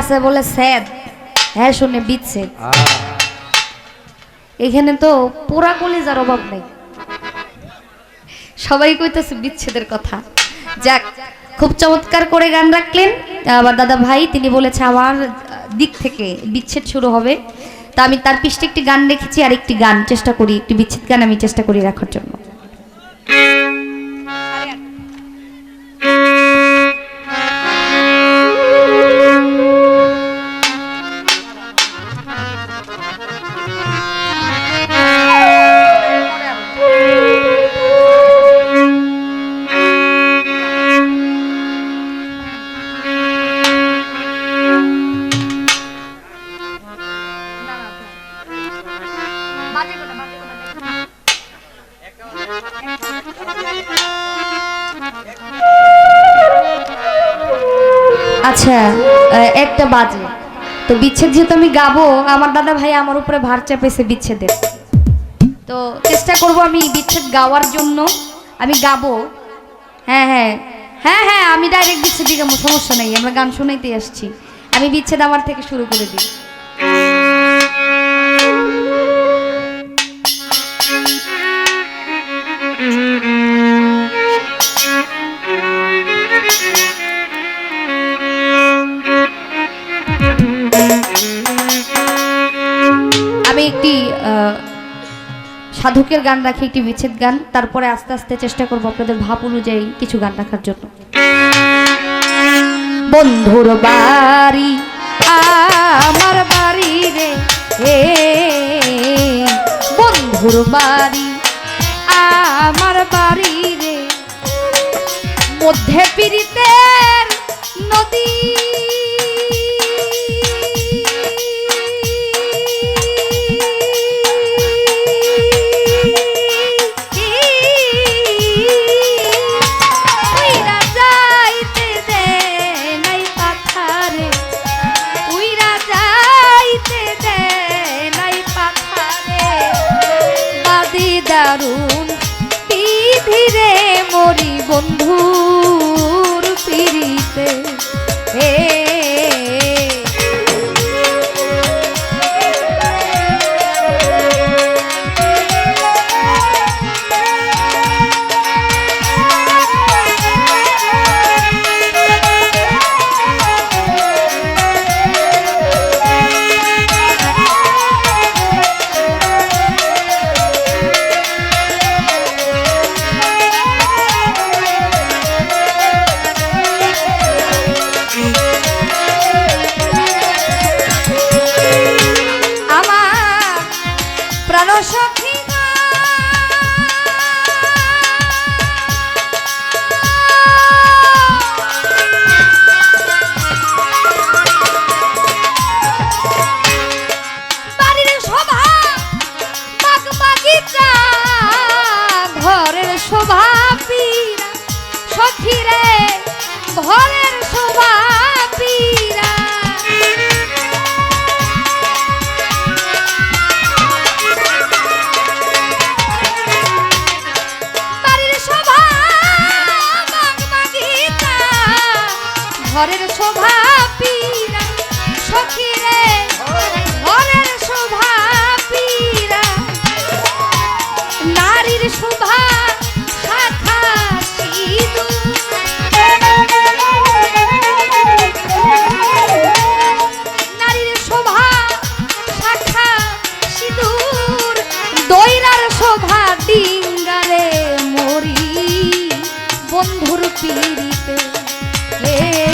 আছে বলে স্যাদ হ্যাঁ শুনে বিচ্ছেদ এখানে তো পোড়া কলিজার অভাব নেই। সবাই কইতেছে বিচ্ছেদের কথা। যাক, খুব চমৎকার করে গান রাখলেন। আবার দাদা ভাই, তিনি বলেছে আমার দিক থেকে বিচ্ছেদ শুরু হবে। তা আমি তার পৃষ্ঠে একটি গান রেখেছি আর একটি গান, চেষ্টা করি, একটি বিচ্ছেদ গান আমি চেষ্টা করি রাখার জন্য। আচ্ছা একটা বাজে। তো বিচ্ছেদ যেহেতু আমি গাবো, আমার দাদা ভাই আমার উপরে ভার চাপেছে বিচ্ছেদের। তো চেষ্টা করব আমি বিচ্ছেদ গাওয়ার জন্য। আমি গাবো। হ্যাঁ হ্যাঁ। হ্যাঁ হ্যাঁ আমি ডাইরেক্ট বিচ্ছেদ গাবো, সমস্যা নেই, আমরা গান শুনাইতে আসছি। আমি বিচ্ছেদ আমার থেকে শুরু করে দিই। সাধকের গান রাখি, একটি বিচ্ছেদ গান। তারপরে আস্তে আস্তে চেষ্টা করব আপনাদের ভাব অনুযায়ী কিছু গান রাখার জন্য। বন্ধুর বাড়ি, আমার বাড়ি রে হে বন্ধুর বাড়ি, আমার বাড়ি রে। মধ্যে পীড়িতের Caruaru বন্ধুর পীড়িতে। হে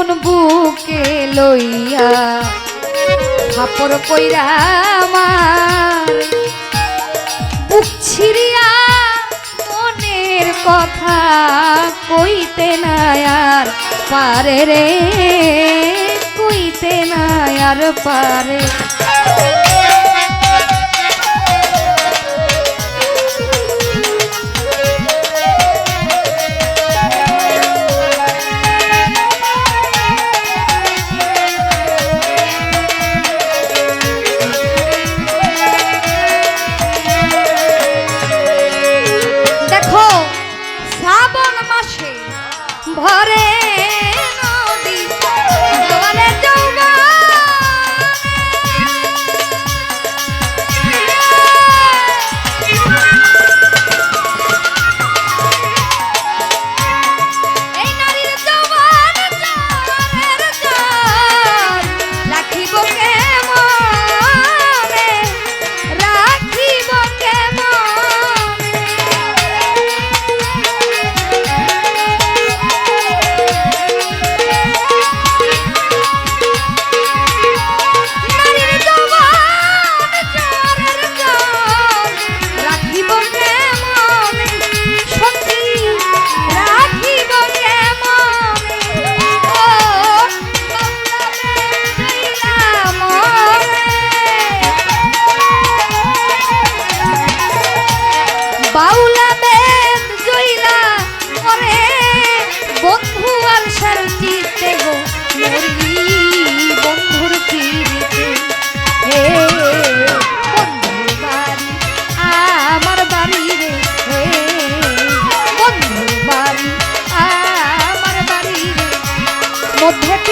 মন বুকে লইয়া থাপর কইরা আমার বুক ছিড়িয়া মনের কথা কইতে না আর পারে রে, কইতে না আর পারে। শ্রদ্ধা